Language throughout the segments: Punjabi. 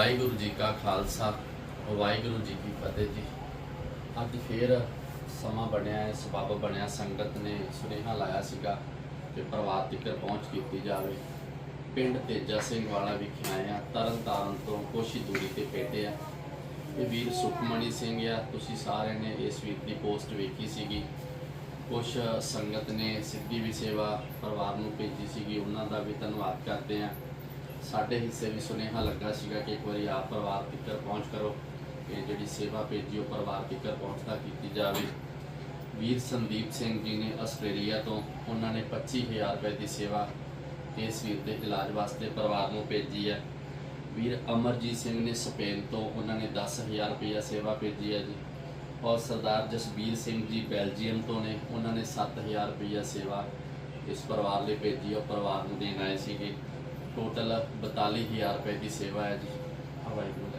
ਵਾਹਿਗੁਰੂ ਜੀ ਕਾ ਖਾਲਸਾ, ਵਾਹਿਗੁਰੂ ਜੀ ਕੀ ਫਤਿਹ ਜੀ। ਅੱਜ ਫੇਰ ਸਮਾਂ ਬਣਿਆ ਹੈ, ਸਬਬ ਬਣਿਆ, ਸੰਗਤ ਨੇ ਸੁਨੇਹਾ ਲਾਇਆ ਸੀਗਾ ਕਿ ਪਰਿਵਾਰ ਤੱਕ ਪਹੁੰਚ ਕੀਤੀ ਜਾਵੇ। ਪਿੰਡ ਤੇਜਾ ਸਿੰਘ ਵਾਲਾ ਵਿਖੇ ਆਏ ਆ ਤਰਨ ਤਾਰਨ ਤੋਂ ਕੁਛ ਹੀ ਦੂਰੀ ਤੇ ਬੈਠੇ ਆ ਇਹ ਵੀਰ ਸੁਖਮਣੀ ਸਿੰਘ ਆ, ਤੁਸੀਂ ਸਾਰਿਆਂ ਨੇ ਇਸ ਵੀਰ ਦੀ ਪੋਸਟ ਵੇਖੀ ਸੀਗੀ। ਕੁਛ ਸੰਗਤ ਨੇ ਸਿੱਧੀ ਵੀ ਸੇਵਾ ਪਰਿਵਾਰ ਨੂੰ ਭੇਜੀ ਸੀਗੀ, ਉਹਨਾਂ ਦਾ ਵੀ ਧੰਨਵਾਦ ਕਰਦੇ ਆ ਸਾਡੇ ਹਿੱਸੇ ਵੀ ਸੁਨੇਹਾ ਲੱਗਾ ਸੀਗਾ ਕਿ ਇੱਕ ਵਾਰੀ ਆਪ ਪਰਿਵਾਰ ਤੱਕ ਪਹੁੰਚ ਕਰੋ ਇਹ ਜਿਹੜੀ ਸੇਵਾ ਭੇਜੀ ਉਹ ਪਰਿਵਾਰ ਤੱਕ ਪਹੁੰਚਦਾ ਕੀਤੀ ਜਾਵੇ। ਵੀਰ ਸੰਦੀਪ ਸਿੰਘ ਜੀ ਨੇ ਆਸਟ੍ਰੇਲੀਆ ਤੋਂ ਉਹਨਾਂ ਨੇ 25000 ਰੁਪਏ ਦੀ ਸੇਵਾ ਇਸ ਵੀਰ ਦੇ ਇਲਾਜ ਵਾਸਤੇ ਪਰਿਵਾਰ ਨੂੰ ਭੇਜੀ ਹੈ। ਵੀਰ ਅਮਰਜੀਤ ਸਿੰਘ ਨੇ ਸਪੇਨ ਤੋਂ ਉਹਨਾਂ ਨੇ 10000 ਰੁਪਏ ਸੇਵਾ ਭੇਜੀ ਹੈ ਜੀ। ਔਰ ਸਰਦਾਰ ਜਸਬੀਰ ਸਿੰਘ ਜੀ ਬੈਲਜੀਅਮ ਤੋਂ ਨੇ ਉਹਨਾਂ ਨੇ 7000 ਰੁਪਏ ਸੇਵਾ ਇਸ ਪਰਿਵਾਰ ਲਈ ਭੇਜੀ, ਉਹ ਪਰਿਵਾਰ ਨੂੰ ਦੇਣ ਆਏ ਸੀਗੇ। ਟੋਟਲ 42000 ਰੁਪਏ ਦੀ ਸੇਵਾ ਹੈ ਜੀ, ਹਵਾਈ ਗੁਰੂ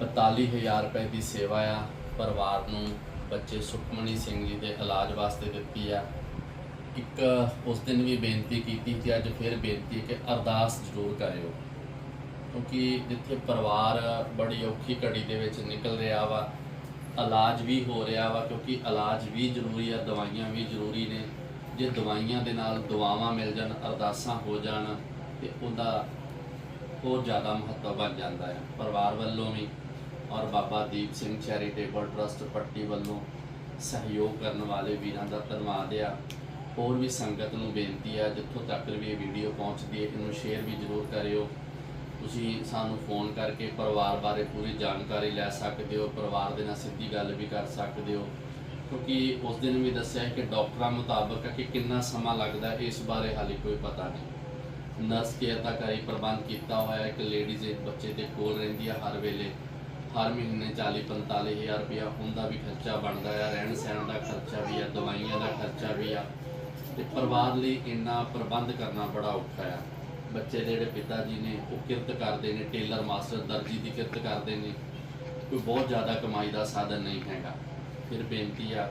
42000 ਰੁਪਏ ਦੀ ਸੇਵਾ ਆ, ਪਰਿਵਾਰ ਨੂੰ, ਬੱਚੇ ਸੁਖਮਣੀ ਸਿੰਘ ਜੀ ਦੇ ਇਲਾਜ ਵਾਸਤੇ ਦਿੱਤੀ ਆ। ਇੱਕ ਉਸ ਦਿਨ ਵੀ ਬੇਨਤੀ ਕੀਤੀ ਤੇ ਅੱਜ ਫਿਰ ਬੇਨਤੀ ਹੈ ਕਿ ਅਰਦਾਸ ਜ਼ਰੂਰ ਕਰਿਓ। ਕਿਉਂਕਿ ਜਿੱਥੇ ਪਰਿਵਾਰ ਬੜੀ ਔਖੀ ਘੜੀ ਦੇ ਵਿੱਚ ਨਿਕਲ ਰਿਹਾ ਵਾ, ਇਲਾਜ ਵੀ ਹੋ ਰਿਹਾ ਵਾ, ਕਿਉਂਕਿ ਇਲਾਜ ਵੀ ਜ਼ਰੂਰੀ ਆ, ਦਵਾਈਆਂ ਵੀ ਜ਼ਰੂਰੀ ਨੇ। ਜੇ ਦਵਾਈਆਂ ਦੇ ਨਾਲ ਦੁਆਵਾਂ ਮਿਲ ਜਾਣ, ਅਰਦਾਸਾਂ ਹੋ ਜਾਣ, ਤੇ ਉਹਦਾ ਹੋਰ ਜ਼ਿਆਦਾ ਮਹੱਤਵ ਬਣ ਜਾਂਦਾ ਹੈ। ਪਰਿਵਾਰ ਵੱਲੋਂ ਵੀ ਔਰ ਬਾਬਾ ਦੀਪ ਸਿੰਘ ਚੈਰੀਟੇਬਲ ਟਰਸਟ ਪੱਟੀ ਵੱਲੋਂ ਸਹਿਯੋਗ ਕਰਨ ਵਾਲੇ ਵੀਰਾਂ ਦਾ ਧੰਨਵਾਦ ਆ। ਹੋਰ ਵੀ ਸੰਗਤ ਨੂੰ ਬੇਨਤੀ ਆ, ਜਿੱਥੋਂ ਤੱਕ ਵੀ ਇਹ ਵੀਡੀਓ ਪਹੁੰਚਦੀ ਹੈ, ਇਹਨੂੰ ਸ਼ੇਅਰ ਵੀ ਜ਼ਰੂਰ ਕਰਿਓ। ਤੁਸੀਂ ਸਾਨੂੰ ਫੋਨ ਕਰਕੇ ਪਰਿਵਾਰ ਬਾਰੇ ਪੂਰੀ ਜਾਣਕਾਰੀ ਲੈ ਸਕਦੇ ਹੋ, ਪਰਿਵਾਰ ਦੇ ਨਾਲ ਸਿੱਧੀ ਗੱਲ ਵੀ ਕਰ ਸਕਦੇ ਹੋ। ਕਿਉਂਕਿ ਉਸ ਦਿਨ ਵੀ ਦੱਸਿਆ ਕਿ ਡਾਕਟਰਾਂ ਮੁਤਾਬਕ ਕਿ ਕਿੰਨਾ ਸਮਾਂ ਲੱਗਦਾ ਇਸ ਬਾਰੇ ਹਾਲੇ ਕੋਈ ਪਤਾ ਨਹੀਂ। ਨਰਸ ਕੇਅਰ ਦਾ ਘਰੇ ਪ੍ਰਬੰਧ ਕੀਤਾ ਹੋਇਆ ਹੈ ਇੱਕ ਲੇਡੀਜ਼ ਇੱਕ ਬੱਚੇ ਦੇ ਕੋਲ ਰਹਿੰਦੀ ਹੈ, ਹਰ ਵੇਲੇ, ਹਰ ਮਹੀਨੇ 40 45 ਹਜ਼ਾਰ ਰੁਪਇਆ ਉਹਦਾ ਵੀ ਖਰਚਾ ਬਣਦਾ ਆ ਰਹਿਣ ਸਹਿਣ ਦਾ ਖਰਚਾ ਵੀ ਆ ਦਵਾਈਆਂ ਦਾ ਖਰਚਾ ਵੀ ਆ। ਤੇ ਪਰਿਵਾਰ ਲਈ ਇੰਨਾ ਪ੍ਰਬੰਧ ਕਰਨਾ ਬੜਾ ਔਖਾ ਆ ਬੱਚੇ ਦੇ ਜਿਹੜੇ ਪਿਤਾ ਜੀ ਨੇ, ਉਹ ਕਿਰਤ ਕਰਦੇ ਨੇ ਟੇਲਰ ਮਾਸਟਰ ਦਰਜੀ ਦੀ ਕਿਰਤ ਕਰਦੇ ਨੇ। ਕੋਈ ਬਹੁਤ ਜ਼ਿਆਦਾ ਕਮਾਈ ਦਾ ਸਾਧਨ ਨਹੀਂ ਹੈਗਾ। ਫਿਰ ਬੇਨਤੀ ਆ,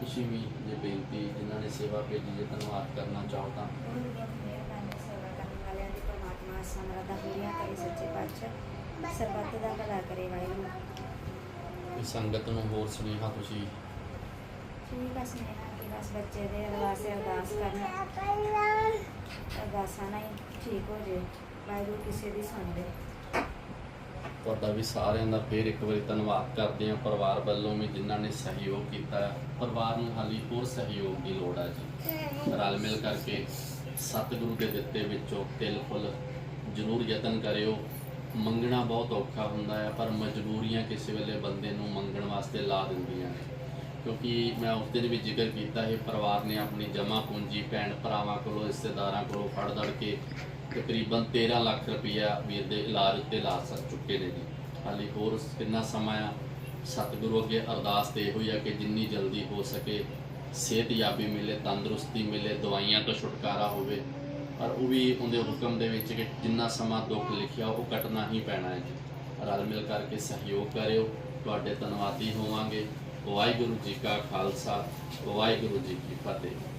ਤੁਸੀਂ ਵੀ ਜੇ ਬੇਨਤੀ ਜਿਨ੍ਹਾਂ ਨੇ ਸੇਵਾ ਭੇਜੀ, ਜੇ ਧੰਨਵਾਦ ਕਰਨਾ ਚਾਹੋ ਤਾਂ। ਮਿਹਰਬਾਨੀ ਸੇਵਾ ਕਰਨ ਵਾਲਿਆਂ ਦੀ ਪਰਮਾਤਮਾ ਸਮਰੱਥਾ ਪੂਰੀਆਂ ਕਰੇ ਸੱਚੇ ਪਾਤਸ਼ਾਹ ਸਰਬੱਤ ਦਾ ਭਲਾ ਕਰੇ ਵਾਹਿਗੁਰੂ ਇਸ ਸੰਗਤ ਨੂੰ ਹੋਰ ਸੁਨੇਹਾ ਤੁਸੀਂ ਠੀਕ ਆ ਸੁਨੇਹਾ ਕਿ ਬਸ ਬੱਚੇ ਦੇ ਅਰਦਾਸੇ ਅਰਦਾਸ ਕਰਨਾ ਅਰਦਾਸਾਂ ਨਾਲ ਠੀਕ ਹੋ। ਜੇ ਵਾਹਿਗੁਰੂ ਕਿਸੇ ਦੀ ਸੁਣ ਦੇ ਤੁਹਾਡਾ ਵੀ ਸਾਰਿਆਂ ਦਾ ਫੇਰ ਇੱਕ ਵਾਰੀ ਧੰਨਵਾਦ ਕਰਦੇ ਹਾਂ ਪਰਿਵਾਰ ਵੱਲੋਂ ਵੀ ਜਿਨ੍ਹਾਂ ਨੇ ਸਹਿਯੋਗ ਕੀਤਾ ਹੈ। ਪਰਿਵਾਰ ਨੂੰ ਹਾਲੀ ਹੋਰ ਸਹਿਯੋਗ ਦੀ ਲੋੜ ਹੈ ਜੀ। ਰਲ ਮਿਲ ਕਰਕੇ ਸਤਿਗੁਰੂ ਦੇ ਦਿੱਤੇ ਵਿੱਚੋਂ ਤਿਲ ਫੁੱਲ ਜ਼ਰੂਰ ਯਤਨ ਕਰਿਓ। ਮੰਗਣਾ ਬਹੁਤ ਔਖਾ ਹੁੰਦਾ ਹੈ, ਪਰ ਮਜਬੂਰੀਆਂ ਕਿਸੇ ਵੇਲੇ ਬੰਦੇ ਨੂੰ ਮੰਗਣ ਵਾਸਤੇ ਲਾ ਦਿੰਦੀਆਂ ਨੇ। ਕਿਉਂਕਿ ਮੈਂ ਉਸ ਦਿਨ ਵੀ ਜ਼ਿਕਰ ਕੀਤਾ ਹੈ ਪਰਿਵਾਰ ਨੇ ਆਪਣੀ ਜਮ੍ਹਾਂ ਪੂੰਜੀ ਭੈਣ ਭਰਾਵਾਂ ਕੋਲੋਂ, ਰਿਸ਼ਤੇਦਾਰਾਂ ਕੋਲੋਂ ਫੜ ਦੜ ਕੇ ਤਕਰੀਬਨ 13 ਲੱਖ ਰੁਪਈਆ ਵੀਰ ਦੇ ਇਲਾਜ ਉੱਤੇ ਲਾ ਸਕ ਚੁੱਕੇ ਨੇ ਜੀ। ਹਾਲੇ ਹੋਰ ਕਿੰਨਾ ਸਮਾਂ ਆ? ਸਤਿਗੁਰੂ ਅੱਗੇ ਅਰਦਾਸ ਤੇ ਹੋਈ ਆ ਕਿ ਜਿੰਨੀ ਜਲਦੀ ਹੋ ਸਕੇ, ਸਿਹਤਯਾਬੀ ਮਿਲੇ, ਤੰਦਰੁਸਤੀ ਮਿਲੇ, ਦਵਾਈਆਂ ਤੋਂ ਛੁਟਕਾਰਾ ਹੋਵੇ। ਪਰ ਉਹ ਵੀ ਉਹਦੇ ਹੁਕਮ ਦੇ ਵਿੱਚ ਕਿ ਜਿੰਨਾ ਸਮਾਂ ਦੁੱਖ ਲਿਖਿਆ, ਉਹ ਕੱਟਣਾ ਹੀ ਪੈਣਾ ਹੈ ਜੀ। ਰਲ ਮਿਲ ਕਰਕੇ ਸਹਿਯੋਗ ਕਰਿਓ। ਤੁਹਾਡੇ ਧੰਨਵਾਦੀ ਹੋਵਾਂਗੇ। ਵਾਹਿਗੁਰੂ ਜੀ ਕਾ ਖਾਲਸਾ, ਵਾਹਿਗੁਰੂ ਜੀ ਕੀ ਫਤਿਹ।